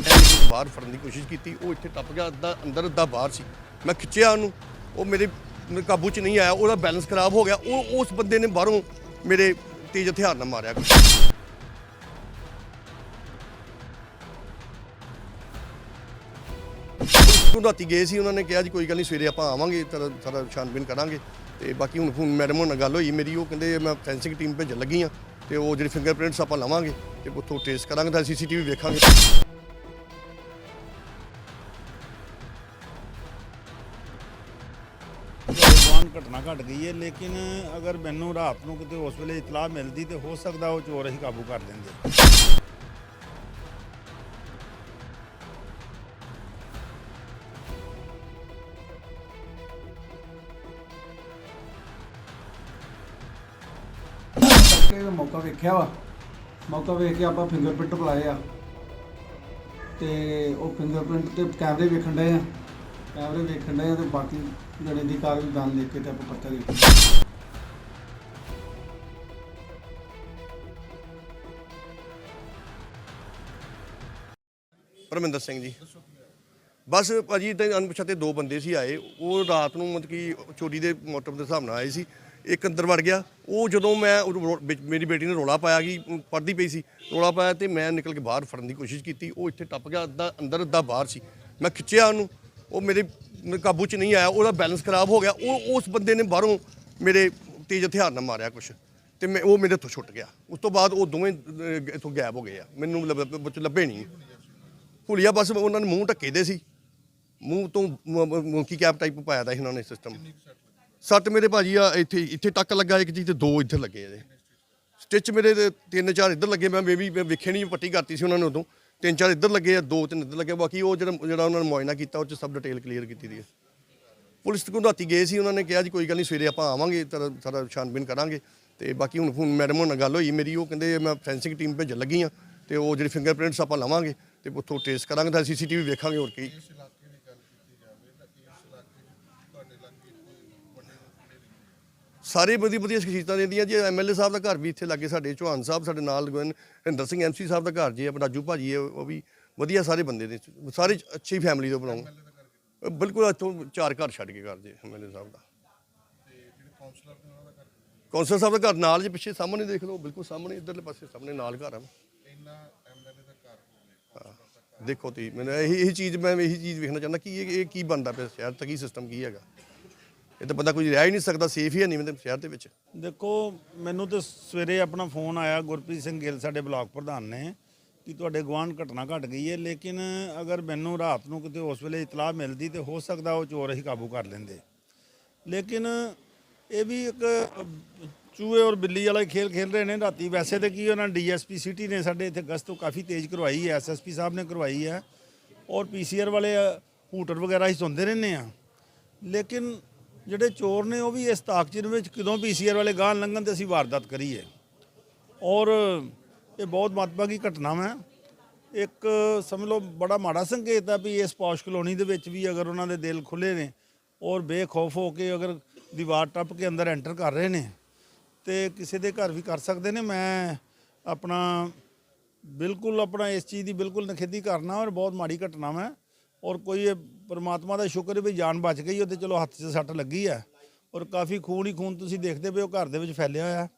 ਇਹਨੇ ਬਾਹਰ ਫੜਨ ਦੀ ਕੋਸ਼ਿਸ਼ ਕੀਤੀ, ਉਹ ਇੱਥੇ ਟੱਪ ਗਿਆ, ਅੱਧਾ ਅੰਦਰ, ਅੱਧਾ ਬਾਹਰ ਸੀ। ਮੈਂ ਖਿੱਚਿਆ ਉਹਨੂੰ, ਉਹ ਮੇਰੇ ਮੇਰੇ ਕਾਬੂ 'ਚ ਨਹੀਂ ਆਇਆ, ਉਹਦਾ ਬੈਲੈਂਸ ਖਰਾਬ ਹੋ ਗਿਆ। ਉਹ ਉਸ ਬੰਦੇ ਨੇ ਬਾਹਰੋਂ ਮੇਰੇ ਤੇਜ਼ ਹਥਿਆਰ ਨਾਲ ਮਾਰਿਆ। ਉਹ ਰਾਤੀ ਗਏ ਸੀ, ਉਹਨਾਂ ਨੇ ਕਿਹਾ ਜੀ, ਕੋਈ ਗੱਲ ਨਹੀਂ, ਸਵੇਰੇ ਆਪਾਂ ਆਵਾਂਗੇ ਤੇਰਾ ਸਾਰਾ ਛਾਨਬੀਨ ਕਰਾਂਗੇ। ਤੇ ਬਾਕੀ ਹੁਣ ਫੋਨ ਮੈਡਮ ਨਾਲ ਗੱਲ ਹੋਈ, ਮੇਰੀ ਉਹ ਕਹਿੰਦੇ, ਮੈਂ ਫੈਂਸਿੰਗ ਟੀਮ ਭੇਜਣ ਲੱਗੀ ਆ ਤੇ ਉਹ ਜਿਹੜੀ ਫਿੰਗਰਪ੍ਰਿੰਟਸ ਆਪਾਂ ਲਵਾਂਗੇ, ਤੇ ਉੱਥੋਂ ਟ੍ਰੇਸ ਕਰਾਂਗੇ, ਤਾਂ ਸੀਸੀਟੀਵੀ ਵੇਖਾਂਗੇ। ਵਾਹਨ ਘਟਨਾ ਘਟ ਗਈ ਹੈ, ਲੇਕਿਨ ਅਗਰ ਮੈਨੂੰ ਰਾਤ ਨੂੰ ਕਿਤੇ ਉਸ ਵੇਲੇ ਇਤਲਾਹ ਮਿਲਦੀ ਤੇ ਹੋ ਸਕਦਾ ਉਹ ਚੋਰ ਅਸੀਂ ਕਾਬੂ ਕਰ ਲੈਂਦੇ। ਕਰਕੇ ਮੌਕਾ ਵੇਖਿਆ ਵਾ। ਮੌਕਾ ਵੇਖ ਕੇ ਆਪਾਂ ਫਿੰਗਰਪ੍ਰਿੰਟ ਬੁਲਾਏ ਆ। ਤੇ ਉਹ ਫਿੰਗਰਪ੍ਰਿੰਟ ਤੇ ਕੈਮਰੇ ਵੇਖਣ ਡਏ ਆ। ਕੈਮਰੇ ਵੇਖਣ ਡਏ ਤੇ ਬਾਕੀ ਜਣੇ ਦੀ ਕਾਰ ਵੀ ਦੰਦ ਦੇਖ ਕੇ ਤੇ ਆਪਾਂ ਪੱਤਾ ਦੇ ਪਰਮਿੰਦਰ ਸਿੰਘ ਜੀ। ਬਸ ਭਾਜੀ ਤੇ ਅਣਪਛਾਤੇ ਦੋ ਬੰਦੇ ਸੀ ਆਏ। ਉਹ ਰਾਤ ਨੂੰ ਮਤਲਬ ਕਿ ਚੋਰੀ ਦੇ ਮੋਟਰ ਦੇ ਹਿਸਾਬ ਨਾਲ ਆਏ ਸੀ। ਇੱਕ ਅੰਦਰ ਵੜ ਗਿਆ। ਉਹ ਜਦੋਂ ਮੈਂ ਉਹ ਰੋ- ਵਿੱਚ ਮੇਰੀ ਬੇਟੀ ਨੇ ਰੋਲਾ ਪਾਇਆ ਕਿ ਪੜਦੀ ਪਈ ਸੀ। ਰੋਲਾ ਪਾਇਆ ਤੇ ਮੈਂ ਨਿਕਲ ਕੇ ਬਾਹਰ ਫੜਨ ਦੀ ਕੋਸ਼ਿਸ਼ ਕੀਤੀ। ਉਹ ਇੱਥੇ ਟੱਪ ਗਿਆ। ਅੱਧਾ ਅੰਦਰ ਅੱਧਾ ਬਾਹਰ ਸੀ। ਮੈਂ ਖਿੱਚਿਆ ਉਹਨੂੰ। ਉਹ ਮੇਰੇ ਕਾਬੂ 'ਚ ਨਹੀਂ ਆਇਆ ਉਹਦਾ ਬੈਲੈਂਸ ਖਰਾਬ ਹੋ ਗਿਆ। ਉਹ ਉਸ ਬੰਦੇ ਨੇ ਬਾਹਰੋਂ ਮੇਰੇ ਤੇਜ਼ ਹਥਿਆਰ ਨਾਲ ਮਾਰਿਆ ਕੁਛ। ਤੇ ਮੈਂ ਉਹ ਮੇਰੇ ਤੋਂ ਛੁੱਟ ਗਿਆ। ਉਸ ਤੋਂ ਬਾਅਦ ਉਹ ਦੋਵੇਂ ਅਹ, ਇੱਥੋਂ ਗਾਇਬ ਹੋ ਗਏ ਆ। ਮੈਨੂੰ ਲੱਭੇ ਨਹੀਂ। ਭੁਲੀਆ ਬਸ ਉਹਨਾਂ ਨੇ ਮੂੰਹ ਢੱਕੇ ਦੇ ਸੀ। ਮੂੰਹ ਤੋਂ ਮੋਕੀ ਕੈਪ ਟਾਈਪ ਪਾਇਆ ਦਾ ਸੀ ਉਹਨਾਂ ਨੇ ਸਿਸਟਮ ਸੱਟ ਮੇਰੇ ਭਾਜੀ ਆ ਇੱਥੇ ਇੱਥੇ ਟੱਕ ਲੱਗਾ ਇੱਕ ਚੀਜ਼ ਤੇ ਦੋ ਇੱਧਰ ਲੱਗੇ ਇਹਦੇ। ਸਟਿਚ ਮੇਰੇ ਤਿੰਨ ਚਾਰ ਇੱਧਰ ਲੱਗੇ ਮੈਂ ਬੇਬੀ ਵੇਖੇ ਨਹੀਂ ਪੱਟੀ ਕਰਤੀ ਸੀ ਉਹਨਾਂ ਨੇ ਉਦੋਂ। ਤਿੰਨ ਚਾਰ ਇੱਧਰ ਲੱਗੇ ਆ, ਦੋ ਤਿੰਨ ਇੱਧਰ ਲੱਗੇ ਬਾਕੀ ਉਹ ਜਿਹੜਾ ਜਿਹੜਾ ਉਹਨਾਂ ਨੇ ਮੁਆਇਨਾ ਕੀਤਾ, ਉਹ ਚ ਸਭ ਡਿਟੇਲ ਕਲੀਅਰ ਕੀਤੀ ਦੀ ਹੈ ਪੁਲਿਸ ਕੋਲ ਰਾਤੀ ਗਏ ਸੀ, ਉਹਨਾਂ ਨੇ ਕਿਹਾ ਜੀ ਕੋਈ ਗੱਲ ਨਹੀਂ, ਸਵੇਰੇ ਆਪਾਂ ਆਵਾਂਗੇ ਤੇਰਾ ਸਾਰਾ ਛਾਨਬੀਨ ਕਰਾਂਗੇ। ਤੇ ਬਾਕੀ ਹੁਣ ਹੁਣ ਮੈਡਮ ਨਾਲ ਗੱਲ ਹੋਈ, ਮੇਰੀ ਉਹ ਕਹਿੰਦੇ ਮੈਂ ਫੈਂਸਿੰਗ ਟੀਮ ਭੇਜਣ ਲੱਗੀ ਆ, ਤੇ ਉਹ ਜਿਹੜੀ ਫਿੰਗਰਪ੍ਰਿੰਟਸ ਆਪਾਂ ਲਵਾਂਗੇ, ਤੇ ਉੱਥੋਂ ਟ੍ਰੇਸ ਕਰਾਂਗੇ, ਤਾਂ ਸੀਸੀਟੀਵੀ ਵੇਖਾਂਗੇ ਹੋਰ ਕੀ। ਸਾਰੇ ਵਧੀਆ ਵਧੀਆ ਸ਼ਖਸੀਅਤਾਂ ਰਹਿੰਦੀਆਂ ਜੀ। ਐਮਐਲਏ ਸਾਹਿਬ ਦਾ ਘਰ ਵੀ ਇੱਥੇ ਲੱਗੇ ਸਾਡੇ ਚੌਹਾਨ ਸਾਹਿਬ ਸਾਡੇ ਨਾਲ ਹਰਿੰਦਰ ਸਿੰਘ ਐਮਸੀ ਸਾਹਿਬ ਦਾ ਘਰ ਜੀ ਆਪਣਾ ਰਾਜੂ ਭਾਜੀ ਹੈ ਉਹ ਵੀ ਵਧੀਆ ਸਾਰੇ ਬੰਦੇ ਨੇ। ਸਾਰੇ ਅੱਛੀ ਫੈਮਿਲੀ ਤੋਂ ਬਣਾਉਂ ਬਿਲਕੁਲ ਇੱਥੋਂ ਚਾਰ ਘਰ ਛੱਡ ਕੇ ਘਰ ਜੀ ਐਮਐਲਏ ਸਾਹਿਬ ਦਾ। ਕੌਂਸਲਰ ਸਾਹਿਬ ਦਾ ਘਰ ਨਾਲ ਜੇ ਪਿੱਛੇ ਸਾਹਮਣੇ ਦੇਖ ਲਓ ਬਿਲਕੁਲ ਸਾਹਮਣੇ ਇਧਰਲੇ ਪਾਸੇ ਸਾਹਮਣੇ ਨਾਲ ਘਰ ਆ। ਦੇਖੋ ਤੀ ਮੈਨੂੰ ਇਹੀ ਇਹੀ ਚੀਜ਼ ਮੈਂ ਇਹੀ ਚੀਜ਼ ਵੇਖਣਾ ਚਾਹੁੰਦਾ ਕਿ ਇਹ ਇਹ ਕੀ ਬਣਦਾ ਪਿਆ ਸ਼ਹਿਰ ਦਾ ਕੀ ਸਿਸਟਮ ਕੀ ਹੈਗਾ। ਇਹ ਤਾਂ ਬੰਦਾ ਕੋਈ ਰਹਿ ਹੀ ਨਹੀਂ ਸਕਦਾ ਸੇਫ ਹੀ ਹੈ ਨਹੀਂ ਮਤਲਬ ਸ਼ਹਿਰ ਦੇ ਵਿੱਚ। ਦੇਖੋ, ਮੈਨੂੰ ਤੇ ਸਵੇਰੇ ਆਪਣਾ ਫੋਨ ਆਇਆ, ਗੁਰਪ੍ਰੀਤ ਸਿੰਘ ਗਿੱਲ ਸਾਡੇ ਬਲਾਕ ਪ੍ਰਧਾਨ ਨੇ, ਕਿ ਤੁਹਾਡੇ ਗਵਾਂਢ ਘਟਨਾ ਘਟ ਗਈ ਹੈ, ਲੇਕਿਨ ਅਗਰ ਮੈਨੂੰ ਰਾਤ ਨੂੰ ਕਿਤੇ ਉਸ ਵੇਲੇ ਇਤਲਾਹ ਮਿਲਦੀ ਤੇ ਹੋ ਸਕਦਾ ਉਹ ਚੋਰ ਅਸੀਂ ਕਾਬੂ ਕਰ ਲੈਂਦੇ। ਲੇਕਿਨ ਇਹ ਵੀ ਇੱਕ ਚੂਹੇ ਔਰ ਬਿੱਲੀ ਵਾਲਾ ਖੇਲ ਖੇਲ ਰਹੇ ਨੇ ਰਾਤੀ। ਵੈਸੇ ਤੇ ਕੀ ਉਹਨਾਂ ਡੀਐਸਪੀ ਸਿਟੀ ਨੇ ਸਾਡੇ ਇੱਥੇ ਗਸ਼ਤ ਕਾਫੀ ਤੇਜ਼ ਕਰਵਾਈ ਹੈ, ਐਸਐਸਪੀ ਸਾਹਿਬ ਨੇ ਕਰਵਾਈ ਹੈ, ਔਰ ਪੀਸੀਆਰ ਵਾਲੇ ਹੂਟਰ ਵਗੈਰਾ ਹੀ ਸੁਣਦੇ ਰਹਿੰਦੇ ਆ। ਲੇਕਿਨ ਜਿਹੜੇ ਚੋਰ ਨੇ ਉਹ ਵੀ ਇਸ ਤਾਕਚਿਰ ਵਿੱਚ ਕਦੋਂ ਪੀਸੀਆਰ ਵਾਲੇ ਗਾਂ ਲੰਘਣ ਤੇ ਅਸੀਂ ਵਾਰਦਾਤ ਕਰੀਏ। ਔਰ ਇਹ ਬਹੁਤ ਮਹੱਤਵਪੂਰਨ ਘਟਨਾ ਹੈ ਇੱਕ ਸਮਝ ਲਓ ਬੜਾ ਮਾੜਾ ਸੰਕੇਤ ਹੈ ਵੀ ਇਸ ਪੌਸ਼ ਕਲੋਨੀ ਦੇ ਵਿੱਚ ਵੀ ਅਗਰ ਉਹਨਾਂ ਦੇ ਦਿਲ ਖੁੱਲੇ ਨੇ ਔਰ ਬੇਖੌਫ ਹੋ ਕੇ ਅਗਰ ਦੀਵਾਰ ਟੱਪ ਕੇ ਅੰਦਰ ਐਂਟਰ ਕਰ ਰਹੇ ਨੇ, ਤੇ ਕਿਸੇ ਦੇ ਘਰ ਵੀ ਕਰ ਸਕਦੇ ਨੇ। ਮੈਂ ਆਪਣਾ ਬਿਲਕੁਲ ਆਪਣਾ ਇਸ ਚੀਜ਼ ਦੀ ਬਿਲਕੁਲ ਨਖੇਦੀ ਕਰਨਾ ਔਰ ਬਹੁਤ ਮਾੜੀ ਘਟਨਾ ਹੈ ਔਰ ਕੋਈ ਇਹ ਪ੍ਰਮਾਤਮਾ ਦਾ ਸ਼ੁਕਰ ਹੈ ਵੀ ਜਾਨ ਬਚ ਗਈ ਉਹਦੇ ਚਲੋ ਹੱਥ 'ਚ ਸੱਟ ਲੱਗੀ ਹੈ। ਔਰ ਕਾਫੀ ਖੂਨ ਹੀ ਖੂਨ ਤੁਸੀਂ ਦੇਖਦੇ ਪਏ ਹੋ ਘਰ ਦੇ ਵਿੱਚ ਫੈਲਿਆ ਹੋਇਆ।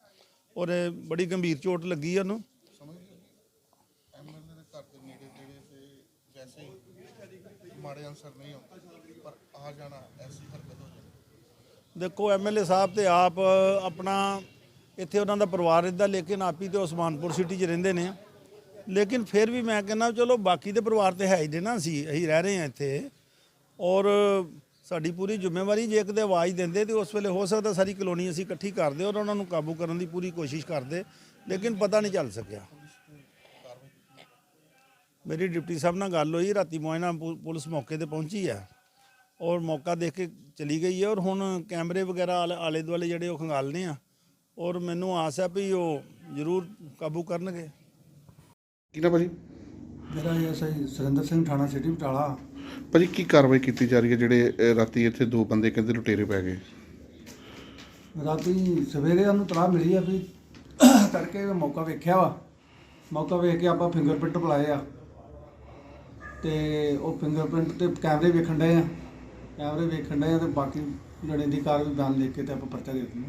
ਔਰ ਬੜੀ ਗੰਭੀਰ ਚੋਟ ਲੱਗੀ ਉਹਨੂੰ। ਮਾੜੇ ਅਨਸਰ ਨਹੀਂ ਹੁੰਦੇ ਪਰ ਆ ਜਾਣਾ ਐਸੀ ਹਰਕਤ ਹੋ ਜਾਂਦੀ ਦੇਖੋ ਐਮਐਲਏ ਸਾਹਿਬ ਤੇ ਆਪ ਆਪਣਾ ਇੱਥੇ ਉਹਨਾਂ ਦਾ ਪਰਿਵਾਰ ਰਹਿੰਦਾ ਲੇਕਿਨ ਆਪ ਤੇ ਉਸਮਾਨਪੁਰ ਸਿਟੀ 'ਚ ਰਹਿੰਦੇ ਨੇ। ਲੇਕਿਨ ਫਿਰ ਵੀ ਮੈਂ ਕਹਿੰਦਾ ਚਲੋ ਬਾਕੀ ਦੇ ਪਰਿਵਾਰ ਤੇ ਹੈ ਹੀ ਨਾ ਅਸੀਂ ਅਸੀਂ ਰਹਿ ਰਹੇ ਹਾਂ ਇੱਥੇ। ਔਰ ਸਾਡੀ ਪੂਰੀ ਜ਼ਿੰਮੇਵਾਰੀ ਜੇ ਕਿਤੇ ਆਵਾਜ਼ ਦਿੰਦੇ ਤੇ ਉਸ ਵੇਲੇ ਹੋ ਸਕਦਾ ਸਾਰੀ ਕਲੋਨੀ ਅਸੀਂ ਇਕੱਠੀ ਕਰਦੇ ਔਰ ਉਹਨਾਂ ਨੂੰ ਕਾਬੂ ਕਰਨ ਦੀ ਪੂਰੀ ਕੋਸ਼ਿਸ਼ ਕਰਦੇ ਲੇਕਿਨ ਪਤਾ ਨਹੀਂ ਚੱਲ ਸਕਿਆ। ਮੇਰੀ ਡਿਪਟੀ ਸਾਹਿਬ ਨਾਲ ਗੱਲ ਹੋਈ ਰਾਤੀ ਮੋਇਨਾ ਪੁਲਿਸ ਮੌਕੇ ਤੇ ਪਹੁੰਚੀ ਹੈ ਔਰ ਮੌਕਾ ਦੇਖ ਕੇ ਚਲੀ ਗਈ ਹੈ ਔਰ ਹੁਣ ਕੈਮਰੇ ਵਗੈਰਾ ਆਲੇ- ਆਲੇ ਦੁਆਲੇ ਜਿਹੜੇ ਉਹ ਖੰਗਾਲਨੇ ਆ ਔਰ ਮੈਨੂੰ ਆਸ ਹੈ ਵੀ ਉਹ ਜ਼ਰੂਰ ਕਾਬੂ ਕਰਨਗੇ। ਕੀ ਨਾ ਭਾਜੀ? ਮੇਰਾ ਐਸਆਈ ਸੁਰਿੰਦਰ ਸਿੰਘ ਥਾਣਾ ਸਿਟੀ ਬਟਾਲਾ। ਭਾਜੀ ਕੀ ਕਾਰਵਾਈ ਕੀਤੀ ਜਾ ਰਹੀ ਹੈ ਜਿਹੜੇ ਅਹ, ਰਾਤੀ ਇੱਥੇ ਦੋ ਬੰਦੇ ਕਹਿੰਦੇ ਲੁਟੇਰੇ ਪੈ ਗਏ? ਰਾਤੀ ਸਵੇਰੇ ਉਹਨੂੰ ਤਲਾਹ ਮਿਲੀ ਆ ਵੀ ਤੜਕੇ ਮੌਕਾ ਵੇਖਿਆ ਵਾ। ਮੌਕਾ ਵੇਖ ਕੇ ਆਪਾਂ ਫਿੰਗਰਪ੍ਰਿੰਟ ਬੁਲਾਏ ਆ। ਤੇ ਉਹ ਫਿੰਗਰਪ੍ਰਿੰਟ ਤੇ ਕੈਮਰੇ ਵੇਖਣ ਡਏ ਆ। ਕੈਮਰੇ ਵੇਖਣ ਡਏ ਆ ਤੇ ਬਾਕੀ ਲੜੇ ਦੀ ਕਾਰ ਵੀ ਬਿਆਨ ਲਿਖ ਕੇ ਤੇ ਆਪਾਂ ਪਰਚਾ ਦੇ ਦਿੰਦੇ